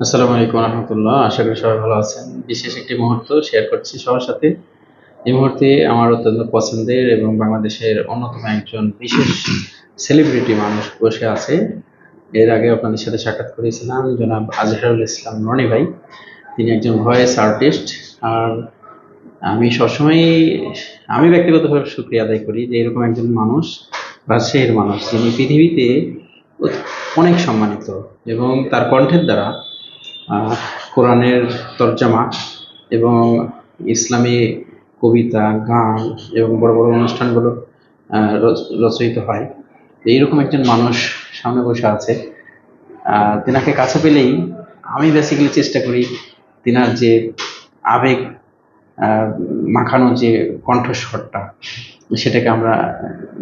আসসালামু আলাইকুম রহমতুল্লাহ। আশা করি সবাই ভালো আছেন। বিশেষ একটি মুহূর্ত শেয়ার করছি সবার সাথে। এই মুহূর্তে আমার অত্যন্ত পছন্দের এবং বাংলাদেশের অন্যতম একজন বিশেষ সেলিব্রিটি মানুষ বসে আছে। এর আগে আপনাদের সাথে সাক্ষাৎ করেছিলাম, জনাব আজহারুল ইসলাম রনি ভাই। তিনি একজন ভয়েস আর্টিস্ট আর আমি সবসময় আমি ব্যক্তিগতভাবে শুক্রিয়া আদায় করি যে এরকম একজন মানুষ রাজশাহীর মানুষ যিনি পৃথিবীতে অনেক সম্মানিত এবং তার কণ্ঠের দ্বারা কোরআনের তর্জমা এবং ইসলামী কবিতা, গান এবং বড় বড় অনুষ্ঠানগুলো রচয়িত হয়। এইরকম একজন মানুষ সামনে বসে আছে। তেনাকে কাছে পেলেই আমি বেসিক্যালি চেষ্টা করি তেনার যে আবেগ মাখানো যে কণ্ঠস্বরটা, সেটাকে আমরা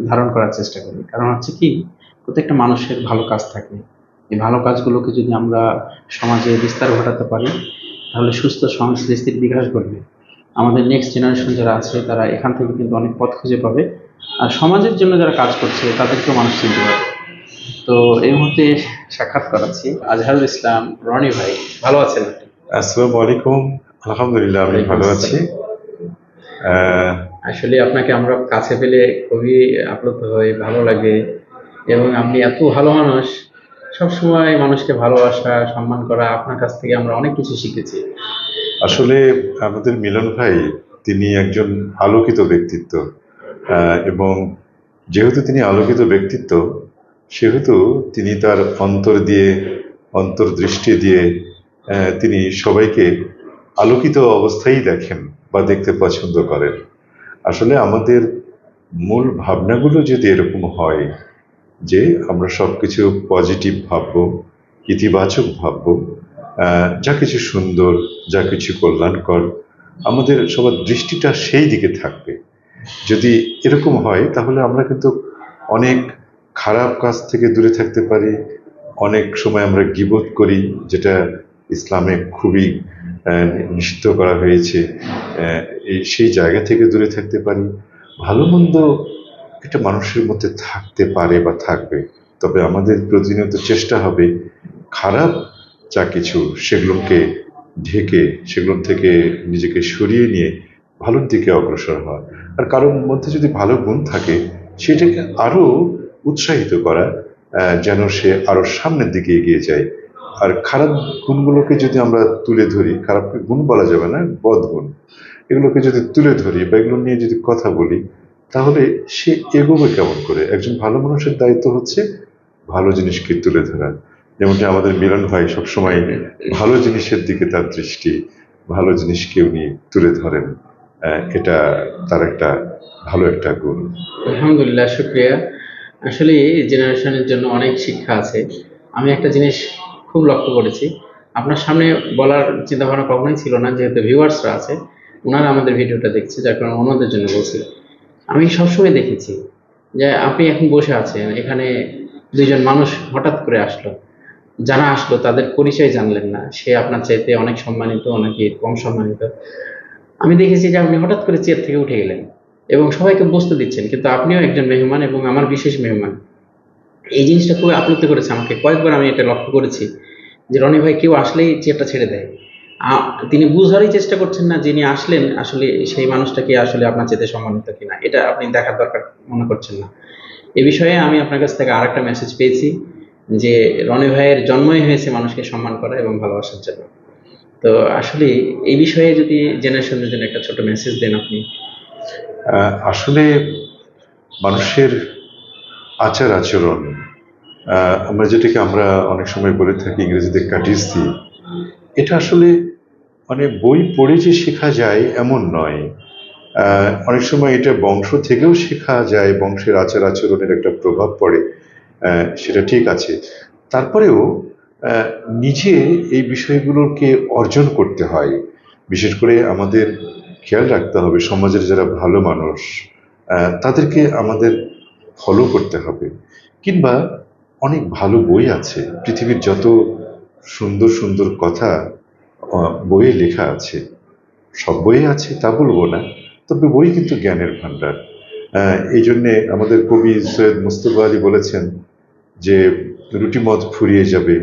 ধারণ করার চেষ্টা করি। কারণ হচ্ছে কি, প্রত্যেকটা মানুষের ভালো কাজ থাকে। এই ভালো কাজগুলোকে যদি আমরা সমাজে বিস্তার ঘটাতে পারি তাহলে সুস্থ সংস্কৃতির বিকাশ ঘটবে। আমাদের নেক্সট জেনারেশন যারা আছে তারা এখান থেকে কিন্তু অনেক পথ খুঁজে পাবে। আর সমাজের জন্য যারা কাজ করছে তাদেরকেও মানুষ চিনতে পারবে। তো এই মুহূর্তে সাক্ষাৎ করাচ্ছি আজহারুল ইসলাম রনি ভাই ভালো আছেন? আসসালামু আলাইকুম। আলহামদুলিল্লাহ আমি ভালো আছি। আসলে আপনাকে আমরা কাছে পেলে খুবই আপ্লুত হই ভালো লাগে। এবং আপনি এত ভালো মানুষ সবসময় মানুষকে ভালোবাসা, সম্মান করা আপনার কাছ থেকে আমরা অনেক কিছু শিখেছি। আসলে আমাদের মিলন ভাই, তিনি একজন আলোকিত ব্যক্তিত্ব এবং যেহেতু তিনি আলোকিত ব্যক্তিত্ব, সেহেতু তিনি তার অন্তর দিয়ে, অন্তর্দৃষ্টি দিয়ে তিনি সবাইকে আলোকিত অবস্থায় দেখেন বা দেখতে পছন্দ করেন। আসলে আমাদের মূল ভাবনাগুলো যদি এরকম হয় যে আমরা সব কিছু পজিটিভ ভাববো, ইতিবাচক ভাববো যা কিছু সুন্দর, যা কিছু কল্যাণকর, আমাদের সবার দৃষ্টিটা সেই দিকে থাকবে। যদি এরকম হয়, তাহলে আমরা কিন্তু অনেক খারাপ কাজ থেকে দূরে থাকতে পারি। অনেক সময় আমরা গিবোধ করি, যেটা ইসলামে খুবই নিষিদ্ধ করা হয়েছে। সেই জায়গা থেকে দূরে থাকতে পারি। ভালো মন্দ একটা মানুষের মধ্যে থাকতে পারে বা থাকবে। তবে আমাদের প্রতিনিয়ত চেষ্টা হবে খারাপ যা কিছু সেগুলোকে ঢেকে সেগুলোর থেকে নিজেকে সরিয়ে নিয়ে ভালোর দিকে অগ্রসর হওয়া। আর কারোর মধ্যে যদি ভালো গুণ থাকে, সেটাকে আরও উৎসাহিত করা যেন সে আরও সামনের দিকে এগিয়ে যায়। আর খারাপ গুণগুলোকে যদি আমরা তুলে ধরি, খারাপ গুণ বলা যাবে না, বদ গুণ। এগুলোকে যদি তুলে ধরি বা এগুলো নিয়ে যদি কথা বলি তাহলে সে এগোবে কেমন করে? একজন ভালো মানুষের দায়িত্ব হচ্ছে ভালো জিনিসকে তুলে ধরা যেমনটি আমাদের মিলন ভাই সবসময় ভালো জিনিসের দিকে তার দৃষ্টি, ভালো জিনিসকে উনি তুলে ধরেন। এটা তার একটা ভালো একটা গুণ। আলহামদুলিল্লাহ, শুক্রিয়া। আসলে এই জেনারেশনের জন্য অনেক শিক্ষা আছে। আমি একটা জিনিস খুব লক্ষ্য করেছি। আপনার সামনে বলার চিন্তা ভাবনা কখনোই ছিল না, যেহেতু ভিউয়ার্সরা আছে, ওনারা আমাদের ভিডিওটা দেখছে, যার কারণে ওনাদের জন্য বলছি। আমি সবসময় দেখেছি যে আপনি এখন বসে আছেন, এখানে দুইজন মানুষ হঠাৎ করে আসলো। যারা আসলো তাদের পরিচয় জানলেন না, সে আপনার চাইতে অনেক সম্মানিত নাকি কম সম্মানিত। আমি দেখেছি যে আপনি হঠাৎ করে চেয়ার থেকে উঠে গেলেন এবং সবাইকে বসতে দিচ্ছেন, কিন্তু আপনিও একজন মেহমান এবং আমার বিশেষ মেহমান। এই জিনিসটা খুবই আপ্লুত করেছে আমাকে। কয়েকবার আমি এটা লক্ষ্য করেছি যে রনি ভাই কেউ আসলেই চেয়ারটা ছেড়ে দেয়। তিনি বুঝারই চেষ্টা করছেন না যিনি আসলেন, আসলে সেই মানুষটা কি আসলে আপনার চেতে সম্মানিত কিনা। এটা আপনি দেখার দরকার মনে করছেন না। এ বিষয়ে আমি আপনার কাছ থেকে আরেকটা মেসেজ পেয়েছি যে, রনি ভাইয়ের জন্মই হয়েছে মানুষকে সম্মান করা এবং ভালোবাসার জন্য। তো আসলে এই বিষয়ে যদি জেনারেশনের জন্য একটা ছোট মেসেজ দেন আপনি। আসলে মানুষের আচার আচরণ আমরা যেটাকে আমরা অনেক সময় বলে থাকি, ইংরেজিতে কাটিসি এটা আসলে মানে বই পড়ে যে শেখা যায় এমন নয়। অনেক সময় এটা বংশ থেকেও শেখা যায়, বংশের আচার আচরণের একটা প্রভাব পড়ে সেটা ঠিক আছে। তারপরেও নিজে এই বিষয়গুলোকে অর্জন করতে হয়। বিশেষ করে আমাদের খেয়াল রাখতে হবে, সমাজের যারা ভালো মানুষ তাদেরকে আমাদের ফলো করতে হবে। কিংবা অনেক ভালো বই আছে, পৃথিবীর যত সুন্দর সুন্দর কথা বইয়ে লেখা আছে। সব বইয়ে আছে, তা বলব না। তবে বই কিন্তু জ্ঞানের ভাণ্ডার। এই জন্যে আমাদের কবি সৈয়দ মুস্তফা আলী বলেছেন যে, রুটি মদ ফুরিয়ে যাবে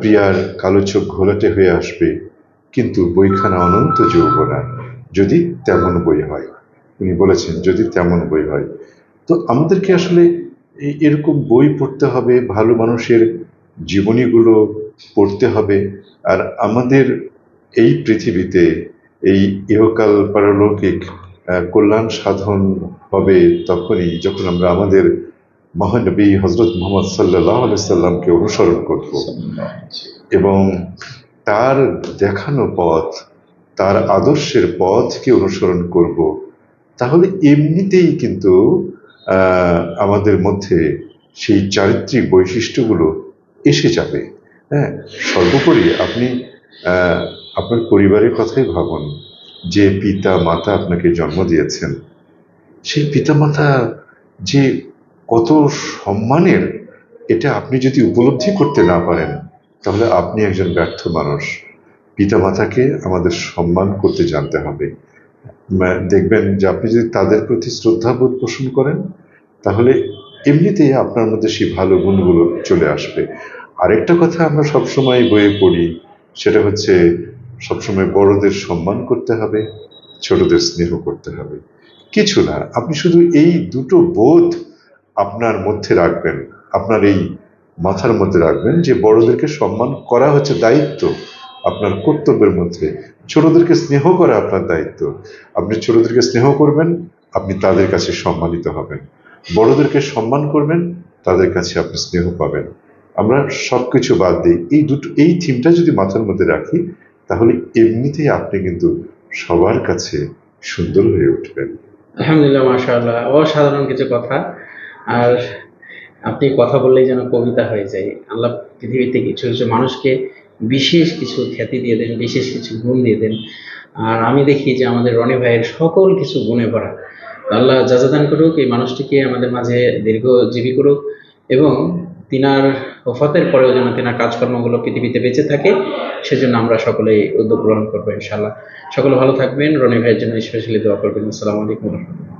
প্রিয়ার কালো চোখ ঘোলাটে হয়ে আসবে, কিন্তু বইখানা অনন্ত যৌবনা। যদি তেমন বই হয়, উনি বলেছেন, যদি তেমন বই হয়। তো আমাদেরকে আসলে এরকম বই পড়তে হবে, ভালো মানুষের জীবনীগুলো পড়তে হবে। আর আমাদের এই পৃথিবীতে এই ইহকাল পারলৌকিক কল্যাণ সাধন হবে তখনই যখন আমরা আমাদের মহানবী হজরত মোহাম্মদ সাল্লাহ সাল্লামকে অনুসরণ করব। এবং তার দেখানো পথ, তার আদর্শের পথকে অনুসরণ করব। তাহলে এমনিতেই কিন্তু আমাদের মধ্যে সেই চারিত্রিক বৈশিষ্ট্যগুলো এসে যাবে। হ্যাঁ সর্বোপরি আপনি আপনার পরিবারের কথাই ভাবুন। যে পিতা, মাতা আপনাকে জন্ম দিয়েছেন, সেই পিতামাতা যে কত সম্মানের, এটা আপনি যদি উপলব্ধি করতে না পারেন, তাহলে আপনি একজন ব্যর্থ মানুষ। পিতামাতাকে আমাদের সম্মান করতে জানতে হবে। দেখবেন যে আপনি যদি তাদের প্রতি শ্রদ্ধাবোধ পোষণ করেন, তাহলে এমনিতেই আপনার মধ্যে সেই ভালো গুণগুলো চলে আসবে। আরেকটা কথা আমরা সবসময় বইয়ে পড়ি, সেটা হচ্ছে সবসময় বড়দের সম্মান করতে হবে, ছোটদের স্নেহ করতে হবে। কিছু না, আপনি শুধু এই দুটো বোধ আপনার মধ্যে রাখবেন, আপনার এই মাথার মধ্যে রাখবেন যে বড়দেরকে সম্মান করা হচ্ছে দায়িত্ব আপনার কর্তব্যের মধ্যে। ছোটদেরকে স্নেহ করা আপনার দায়িত্ব। আপনি ছোটদেরকে স্নেহ করবেন, আপনি তাদের কাছে সম্মানিত হবেন। বড়দেরকে সম্মান করবেন, তাদের কাছে আপনি স্নেহ পাবেন। আমরা সবকিছু বাদ দিই। এই দুটো, এই থিমটা যদি মাথার মধ্যে রাখি, তাহলে এমনিতেই আপনি কিন্তু সবার কাছে সুন্দর হয়ে উঠবেন। আলহামদুলিল্লাহ, মাশাআল্লাহ। অসাধারণ কিছু কথা। আর আপনি কথা বললেই যেন কবিতা হয়ে যায়। আল্লাহ পৃথিবীতে কিছু কিছু মানুষকে বিশেষ কিছু খ্যাতি দিয়ে দেন, বিশেষ কিছু গুণ দিয়ে দেন। আর আমি দেখি যে আমাদের রনি ভাইয়ের সকল কিছু গুণে ভরা। আল্লাহ যাজাদান করুক, এই মানুষটিকে আমাদের মাঝে দীর্ঘজীবী করুক এবং তিনার ওফাতের পরেও যেন তিনার কাজকর্মগুলো পৃথিবীতে বেঁচে থাকে, সেজন্য আমরা সকলেই উদ্যোগ গ্রহণ করব ইনশাল্লাহ সকলে ভালো থাকবেন। রনি ভাইয়ের জন্য স্পেশালি দোয়া করবেন। আসসালামু আলাইকুম রহমতুল্লাহ।